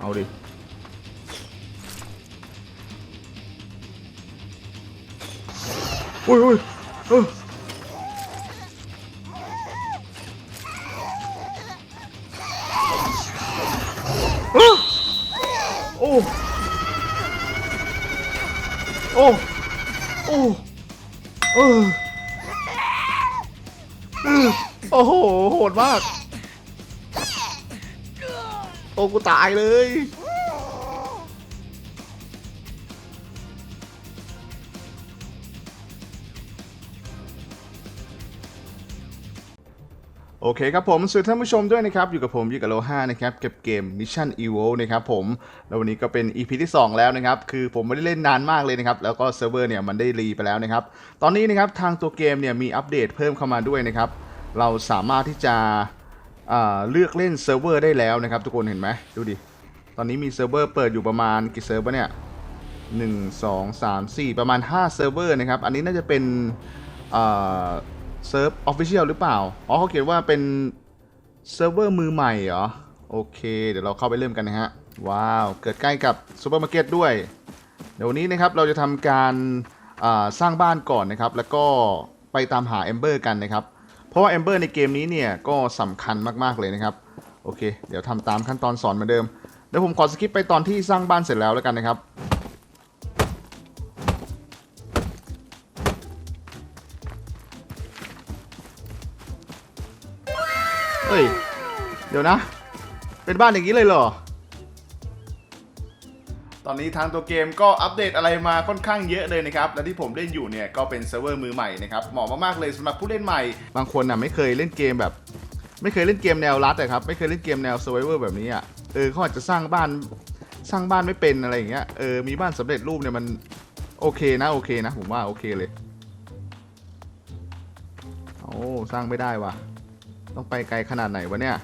เอาดิอุ้ยอุ้ยเออเอ้อโอ้ โอ้ โอ้เออเออ โอ้โห โหดมาก อ้กูตายเลยโอเคครับผมสวัสดีท่านผู้ชมด้วยนะครับ อยู่กับผมยูกับโลห้านะครับเก็บเกม Mission Evo นะครับผม แล้ววันนี้ก็เป็น EP ที่ 2 แล้วนะครับ คือผมไม่ได้เล่นนานมากเลยนะครับ แล้วก็เซิร์ฟเวอร์เนี่ยมันได้รีไปแล้วนะครับ ตอนนี้นะครับทางตัวเกมเนี่ยมีอัปเดตเพิ่มเข้ามาด้วยนะครับ เราสามารถที่จะ เลือกเล่นเซิร์ฟเวอร์ได้แล้วนะครับทุกคนเห็นไหมดูดิ ตอนนี้มีเซิร์ฟเวอร์เปิดอยู่ประมาณกี่เซิร์ฟวะเนี่ย1 2 3 4ประมาณ5เซิร์ฟเวอร์นะครับ อันนี้น่าจะเป็นเซิร์ฟออฟฟิเชียลหรือเปล่า อ๋อเขาเขียนว่าเป็นเซิร์ฟเวอร์มือใหม่เหรอ โอเค เดี๋ยวเราเข้าไปเริ่มกันนะฮะ ว้าว เกิดใกล้กับซูเปอร์มาร์เก็ตด้วย เดี๋ยววันนี้นะครับเราจะทำการสร้างบ้านก่อนนะครับ แล้วก็ไปตามหาเอมเบอร์กันนะครับ เพราะว่าเอมเบอร์ในเกมนี้เนี่ยก็สำคัญมากๆเลยนะครับ โอเค เดี๋ยวทำตามขั้นตอนสอนเหมือนเดิม เดี๋ยวผมขอสกิปไปตอนที่สร้างบ้านเสร็จแล้วแล้วกันนะครับเฮ้ย เดี๋ยวนะ เป็นบ้านอย่างนี้เลยเหรอ อนนี้ทางตัวเกมก็อัปเดตอะไรมาค่อนข้างเยอะเลยนะครับ และที่ผมเล่นอยู่เนี่ยก็เป็นเซิร์ฟเวอร์มือใหม่นะครับ เหมาะมากๆเลยสำหรับผู้เล่นใหม่ บางคนน่ะไม่เคยเล่นเกมแบบ ไม่เคยเล่นเกมแนวรัดอะครับ ไม่เคยเล่นเกมแนว s u r v i v o r แบบนี้อะ เออเขาอาจจะสร้างบ้านสร้างบ้านไม่เป็นอะไรอย่างเงี้ย เออ มีบ้านสำเร็จรูปเนี่ยมันโอเคนะโอเคนะผมว่าโอเคเลย โอ้สร้างไม่ได้ว่ะ ต้องไปไกลขนาดไหนวะเนี่ย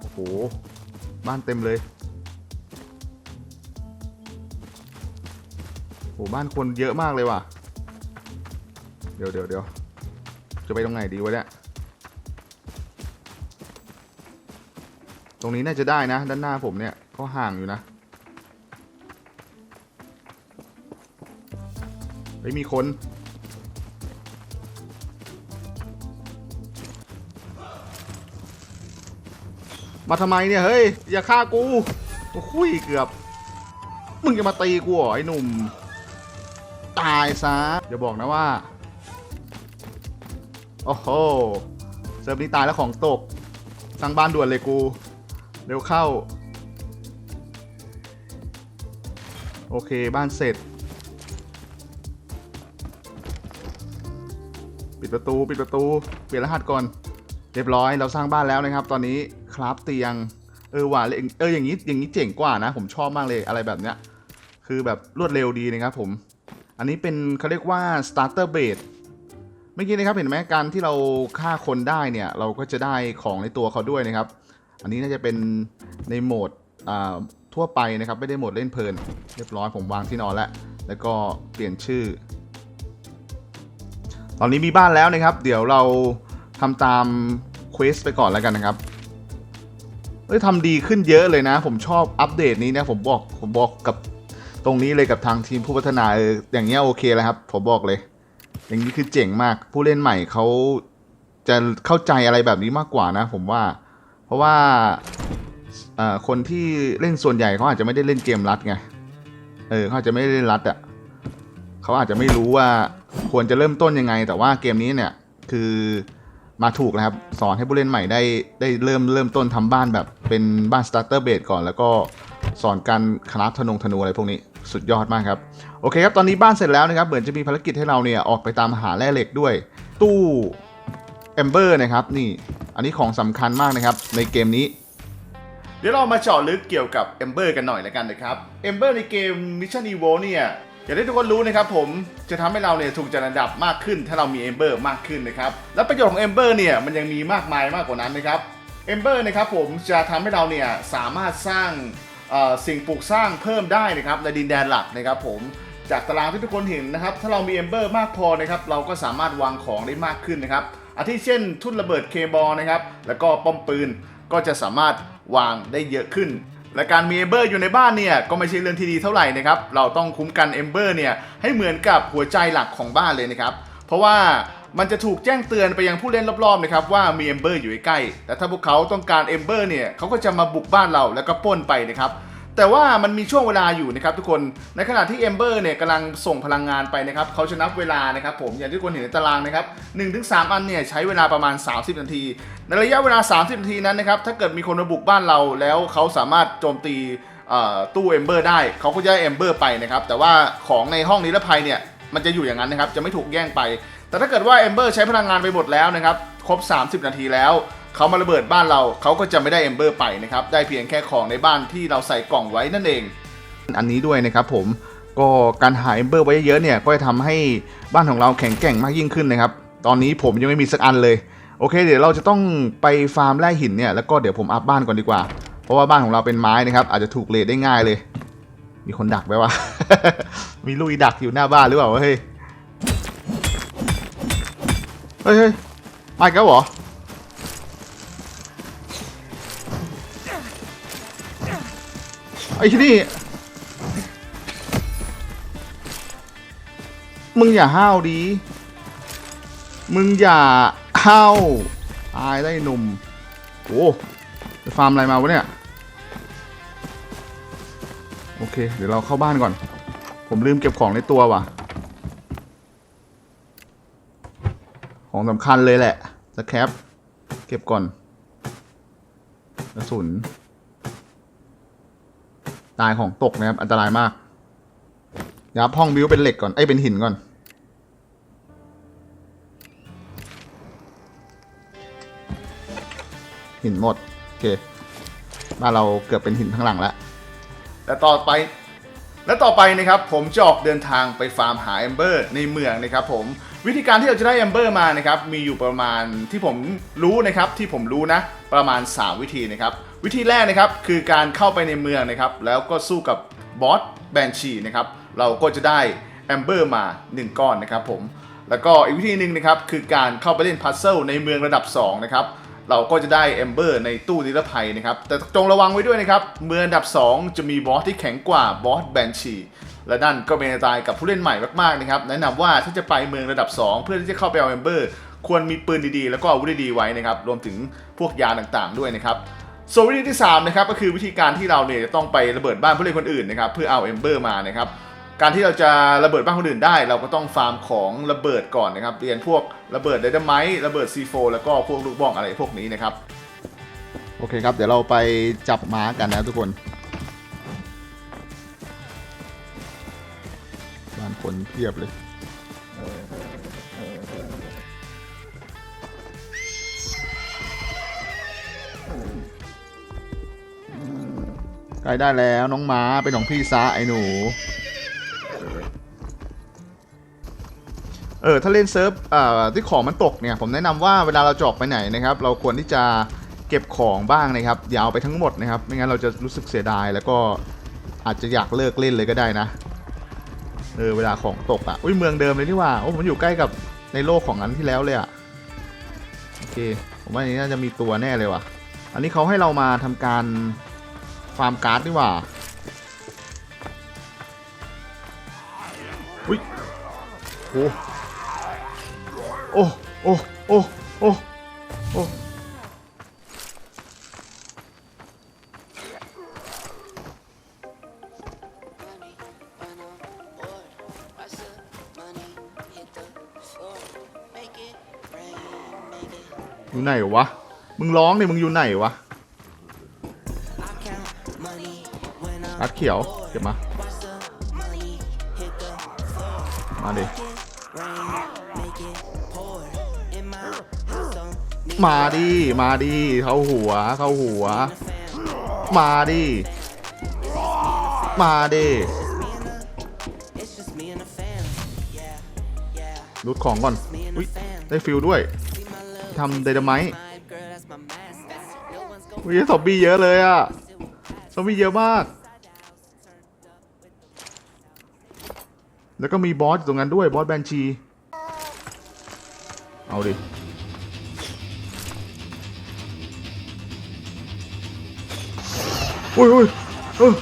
โอ้โห บ้านเต็มเลย โอ้บ้านคนเยอะมากเลยว่ะ เดี๋ยวเดี๋ยวเดี๋ยวจะไปตรงไหนดีวะเนี่ย ตรงนี้น่าจะได้นะ ด้านหน้าผมเนี่ยก็ห่างอยู่นะไม่มีคน มาทำไมเนี่ย เฮ้ย อย่าฆ่ากู โอ้ยเกือบ มึงจะมาตีกูเหรอไอ้หนุ่ม ตายซะอย่าบอกนะว่า โอ้โห เซิร์ฟนี้ตายแล้วของตกสร้างบ้านด่วนเลยกู เร็วเข้า โอเคบ้านเสร็จ ปิดประตูปิดประตู เปลี่ยนรหัสก่อน เรียบร้อยเราสร้างบ้านแล้วนะครับ ตอนนี้คราฟเตียง เออว่ะเอออย่างนี้อย่างนี้เจ๋งกว่านะ ผมชอบมากเลยอะไรแบบเนี้ยคือแบบรวดเร็วดีนะครับผม อันนี้เป็นเขาเรียกว่า starter base เมื่อกี้นะครับเห็นไหมการที่เราฆ่าคนได้เนี่ย เราก็จะได้ของในตัวเขาด้วยนะครับ อันนี้น่าจะเป็นในโหมดทั่วไปนะครับ ไม่ได้โหมดเล่นเพลิน เรียบร้อยผมวางที่นอนแล้ว แล้วก็เปลี่ยนชื่อ ตอนนี้มีบ้านแล้วนะครับ เดี๋ยวเราทำตามเควสไปก่อนแล้วกันนะครับเอ้ยทำดีขึ้นเยอะเลยนะ ผมชอบอัปเดตนี้นะ ผมบอกผมบอกกับ ตรงนี้เลยกับทางทีมผู้พัฒนาเอออย่างเงี้ยโอเคแล้วครับผมบอกเลย อย่างนี้คือเจ๋งมากผู้เล่นใหม่เขาจะเข้าใจอะไรแบบนี้มากกว่านะ ผมว่า เพราะว่าเอ่อคนที่เล่นส่วนใหญ่เขาอาจจะไม่ได้เล่นเกมรัดไงเออเขาอาจจะไม่ได้เล่นรัดอะ่ะเขาอาจจะไม่รู้ว่าควรจะเริ่มต้นยังไง แต่ว่าเกมนี้เนี่ยคือมาถูกแล้วครับ สอนให้ผู้เล่นใหม่ได้ได้เริ่มเริ่มต้นทำบ้านแบบเป็นบ้านสตาร์เตอร์เบสก่อน แล้วก็สอนการคราฟธนงธนูอะไรพวกนี้ สุดยอดมากครับ โอเคครับตอนนี้บ้านเสร็จแล้วนะครับ เหมือนจะมีภารกิจให้เราเนี่ยออกไปตามหาแร่เหล็กด้วย ตู้เอมเบอร์นะครับนี่ อันนี้ของสำคัญมากนะครับ ในเกมนี้เดี๋ยวเรามาเจาะลึกเกี่ยวกับเอมเบอร์กันหน่อยแล้วกันนะครับเอมเบอร์ในเกม Mission Evo เนี่ยอย่างที่ทุกคนรู้นะครับผมจะทำให้เราเนี่ยถูกจัดอันดับมากขึ้น ถ้าเรามีเอมเบอร์มากขึ้นนะครับและประโยชน์ของเอมเบอร์เนี่ยมันยังมีมากมายมากกว่านั้นนะครับเอมเบอร์นะครับผมจะทำให้เราเนี่ยสามารถสร้าง สิ่งปลูกสร้างเพิ่มได้นะครับในดินแดนหลักนะครับผมจากตารางที่ทุกคนเห็นนะครับ ถ้าเรามีเอมเบอร์มากพอนะครับ เราก็สามารถวางของได้มากขึ้นนะครับ อาทิเช่น ทุ่นระเบิดเคบอลนะครับ แล้วก็ป้อมปืนก็จะสามารถวางได้เยอะขึ้น และการมีเอมเบอร์อยู่ในบ้านเนี่ยก็ไม่ใช่เรื่องที่ดีเท่าไหร่นะครับ เราต้องคุ้มกันเอมเบอร์เนี่ยให้เหมือนกับหัวใจหลักของบ้านเลยนะครับ เพราะว่ามันจะถูกแจ้งเตือนไปยังผู้เล่นรอบๆนะครับว่ามีเอมเบอร์อยู่ใกล้แต่ถ้าพวกเขาต้องการเอมเบอร์เนี่ยเขาก็จะมาบุกบ้านเราแล้วก็ป้นไปนะครับ แต่ว่ามันมีช่วงเวลาอยู่นะครับทุกคน ในขณะที่เอมเบอร์เนี่ยกำลังส่งพลังงานไปนะครับเขาจะนับเวลานะครับผมอย่างที่ทุกคนเห็นในตารางนะครับ1-3อันเนี่ยใช้เวลาประมาณ 30 นาที ในระยะเวลา 30 นาทีนั้นนะครับถ้าเกิดมีคนมาบุกบ้านเราแล้วเขาสามารถโจมตีตู้เอมเบอร์ได้เขาก็จะได้เอมเบอร์ไปนะครับแต่ว่าของในห้องนิรภัยเนี่ยมันจะอยู่อย่างนั้นนะครับจะไม่ถูกแย่งไป แต่ถ้าเกิดว่าเอมเบอร์ใช้พลังงานไปหมดแล้วนะครับครบ 30 นาทีแล้ว เขามาระเบิดบ้านเราเขาก็จะไม่ได้เอมเบอร์ไปนะครับ ได้เพียงแค่ของในบ้านที่เราใส่กล่องไว้นั่นเอง อันนี้ด้วยนะครับผมก็การหาเอมเบอร์ไว้เยอะเนี่ยก็จะทำให้บ้านของเราแข็งแกร่งมากยิ่งขึ้นนะครับ ตอนนี้ผมยังไม่มีสักอันเลย โอเค เดี๋ยวเราจะต้องไปฟาร์มแร่หินเนี่ยแล้วก็เดี๋ยวผมอัพบ้านก่อนดีกว่า เพราะว่าบ้านของเราเป็นไม้นะครับ อาจจะถูกเลดได้ง่ายเลย มีคนดักไหมวะ มีลุยดักอยู่หน้าบ้านหรือเปล่าเฮ้ยเฮ้ยเฮ้ยมาอีกแล้วเหรอ ไอ้ที่นี่ มึงอย่าห้าวดี มึงอย่าห้าวตายได้หนุ่มโอ้ไปฟาร์มอะไรมาวะเนี่ย โอเค เดี๋ยวเราเข้าบ้านก่อน ผมลืมเก็บของในตัวว่ะ ของสำคัญเลยแหละสแคป เก็บก่อนกระสุน ตายของตกนะครับ อันตรายมากยับห้องบิวเป็นเหล็กก่อนไอ้เป็นหินก่อน หินหมด โอเคบ้านเราเกือบเป็นหินทั้งหลังแล้วและต่อไปและต่อไปนะครับผมจะออกเดินทางไปฟาร์มหาแอมเบอร์ในเมืองนะครับผมวิธีการที่เราจะได้แอมเบอร์มานะครับมีอยู่ประมาณที่ผมรู้นะครับที่ผมรู้นะ ประมาณ 3 วิธีนะครับ วิธีแรกนะครับคือการเข้าไปในเมืองนะครับ แล้วก็สู้กับบอสแบนชีนะครับเราก็จะได้แอมเบอร์มา 1 ก้อนนะครับผมแล้วก็อีกวิธีหนึ่งนะครับคือการเข้าไปเล่นพัซเซิลในเมืองระดับ 2 นะครับ เราก็จะได้แอมเบอร์ในตู้นิรภัยนะครับ แต่จงระวังไว้ด้วยนะครับ เมืองอันดับ 2 จะมีบอสที่แข็งกว่าบอสแบนชีและนั่นก็เป็นอันตรายกับผู้เล่นใหม่มากๆนะครับแนะนำว่าถ้าจะไปเมืองระดับ 2 เพื่อที่จะเข้าไปเอาแอมเบอร์ควรมีปืนดีๆ แล้วก็อาวุธดีๆไว้นะครับรวมถึงพวกยาต่างๆด้วยนะครับ ส่วนวิธีที่3นะครับก็คือวิธีการที่เราเนี่ยจะต้องไประเบิดบ้านผู้เล่นคนอื่นนะครับเพื่อเอาแอมเบอร์มานะครับการที่เราจะระเบิดบ้านคนอื่นได้ เราก็ต้องฟาร์มของระเบิดก่อนนะครับเรียนพวกระเบิดไดนาไมต์ระเบิด C4 แล้วก็พวกลูกบ้องอะไรพวกนี้นะครับโอเคครับ เดี๋ยวเราไปจับม้ากันนะทุกคนบ้านคนเพียบเลย ใกล้ได้แล้วน้องม้าเป็นของพี่ซะไอ้หนู เออถ้าเล่นเซิร์ฟอ่าที่ของมันตกเนี่ย ผมแนะนำว่าเวลาเราจอกไปไหนนะครับ เราควรที่จะเก็บของบ้างนะครับอย่าเอาไปทั้งหมดนะครับ ไม่งั้นเราจะรู้สึกเสียดายแล้วก็อาจจะอยากเลิกเล่นเลยก็ได้นะเออเวลาของตกอะอุ้ยเมืองเดิมเลยนี่ว่าโอ้ผมอยู่ใกล้กับในโลกของอันที่แล้วเลยอะโอเคผมว่าอันนี้น่าจะมีตัวแน่เลยว่ะ อันนี้เขาให้เรามาทำการ ฟาร์มการ์ดดีกว่าอุ้ยโอ้โอ้โอ้โอ้โอ้โอ้อยู่ไหนวะ มึงร้องเนี่ยมึงอยู่ไหนวะ เขียวเก็บมา มาดิมาดิมาดิเข้าหัวเข้าหัว มาดิมาดิรูดของก่อนอุ้ยได้ฟิลด้วยทำเดนาไมต์อุ้ยสอมบี้เยอะเลยอะสอมบี้เยอะมาก แล้วก็มีบอสอยู่ตรงนั้นด้วยบอสแบนชี เอาดิอุ้ยอุ้ยเออ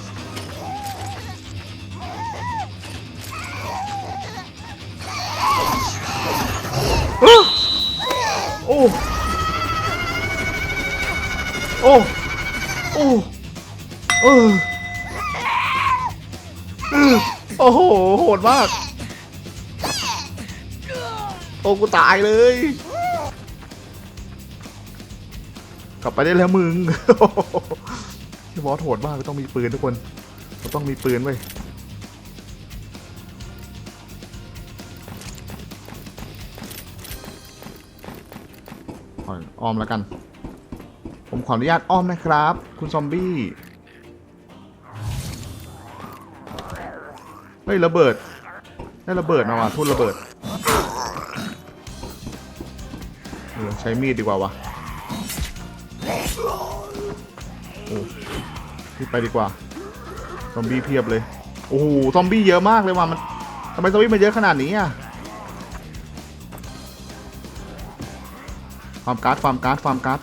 มาก โอ้กูตายเลย กลับไปได้แล้วมึงที่บอสโหดมากต้องมีปืนทุกคนเราต้องมีปืนไว้ออยอ้อมแล้วกัน ผมขออนุญาตอ้อมนะครับ คุณซอมบี้ ฮ้ยระเบิด ได้ระเบิดมาว่ะทุ่นระเบิดเออใช้มีดดีกว่าวะโอ้รีบไปดีกว่า ซอมบี้เพียบเลย โอ้โห ซอมบี้เยอะมากเลยว่ะ มันทำไมซอมบี้มันเยอะขนาดนี้อะฟาร์มการ์ดฟาร์มการ์ดฟาร์มการ์ด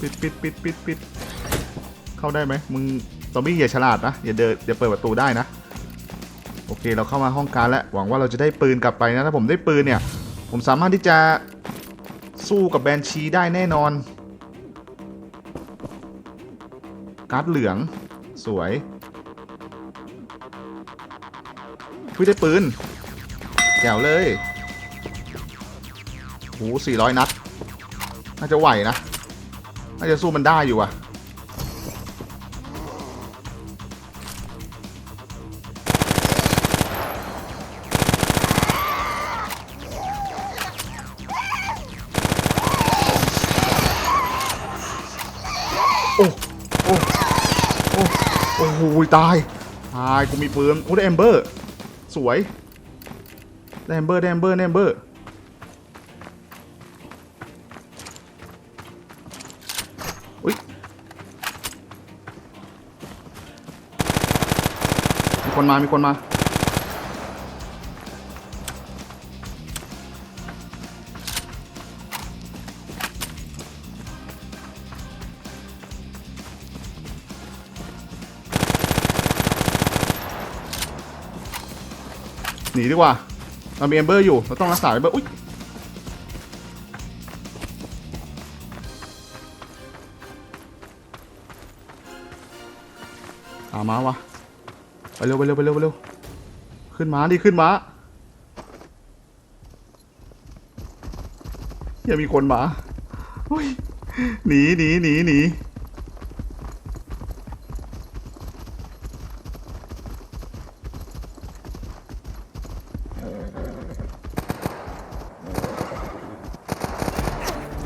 ปิดปิดปิดปิดปิด เข้าได้ไหมมึง ซอมบี้อย่าฉลาดนะอย่าเดินอย่าเปิดประตูได้นะ โอเคเราเข้ามาห้องการแล้วหวังว่าเราจะได้ปืนกลับไปนะถ้าผมได้ปืนเนี่ย ผมสามารถที่จะสู้กับแบนชีได้แน่นอน การ์ดเหลืองสวยคุยได้ปืนแจ๋วเลยโหสี่ร้อยนัด น่าจะไหวนะ น่าจะสู้มันได้อยู่อะ อ้ยตายตายกูมีปืนโอ้ได้แอมเบอร์สวยได้แอมเบอร์ได้แอมเบอร์ได้แอมเบอร์อุ้ยมีคนมามีคนมา นีดีกว่า เรามีแอมเบอร์อยู่ เราต้องรักษาแอมเบอร์ อุ้ยตามมาวะไปเร็วไปเร็วไปเร็วไปเร็ว ขึ้นมาดิขึ้นมาอย่ามีคนมาอุ้ยหนีหนีหนีหนี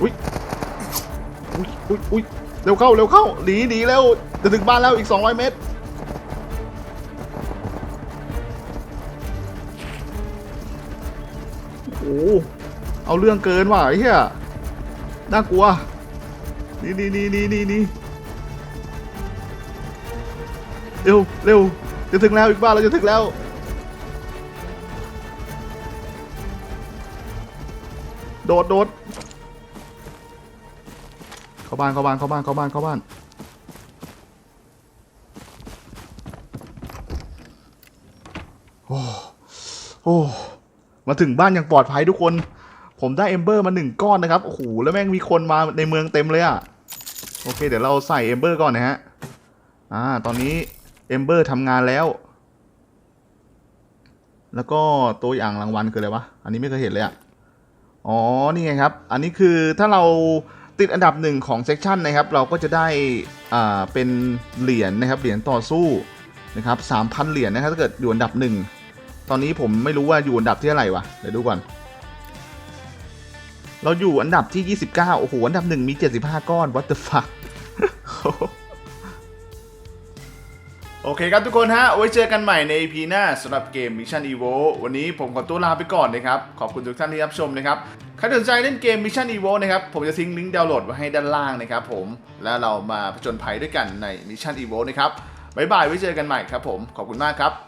อุ้ย อุ้ยอุ้ยอุ้ย เร็วเข้าเร็วเข้าหนีหนีเร็วจะถึงบ้านแล้วอีก 200 เมตร โอ้เอาเรื่องเกินว่ะไอ้เหี้ยน่ากลัวนี่นี่นี่นี่นี่นี่เร็วเร็วจะถึงแล้วอีกบ้านเราจะถึงแล้วโดดโดดาบ้านเข้าบ้านเข้าบ้านเข้าบ้านเข้าบ้านโอ้โอ้มาถึงบ้านอย่างปลอดภัยทุกคน ผมได้เอมเบอร์มาหนึ่งก้อนนะครับโอ้โหแล้วแม่งมีคนมาในเมืองเต็มเลยอะโอเค เดี๋ยวเราใส่เอมเบอร์ก่อนนะฮะอ่าตอนนี้เอมเบอร์ทำงานแล้ว แล้วก็ตัวอย่างรางวัลคืออะไรวะอันนี้ไม่เคยเห็นเลยอะอ๋อนี่ไงครับ อันนี้คือถ้าเรา ติดอันดับหนึ่งของเซกชันนะครับ เราก็จะได้อ่าเป็นเหรียญนะครับ เหรียญต่อสู้นะครับสามพันเหรียญนะครับถ้าเกิดอยู่อันดับหนึ่งตอนนี้ผมไม่รู้ว่าอยู่อันดับที่เท่าไรวะเดี๋ยวดูก่อน เราอยู่อันดับที่ 29 โอ้โห อันดับหนึ่งมี 75 ก้อน what the fuck โอเคครับทุกคนฮะ ไว้เจอกันใหม่ใน EP หน้าสำหรับเกม Mission Evo วันนี้ผมขอตัวลาไปก่อนนะครับ ขอบคุณทุกท่านที่รับชมนะครับ ใครสนใจเล่นเกม Mission Evo นะครับ ผมจะทิ้งลิงก์ดาวน์โหลดไว้ให้ด้านล่างนะครับผม แล้วเรามาผจญภัยด้วยกันใน Mission Evo นะครับ บ๊ายบาย ไว้เจอกันใหม่ครับผม ขอบคุณมากครับ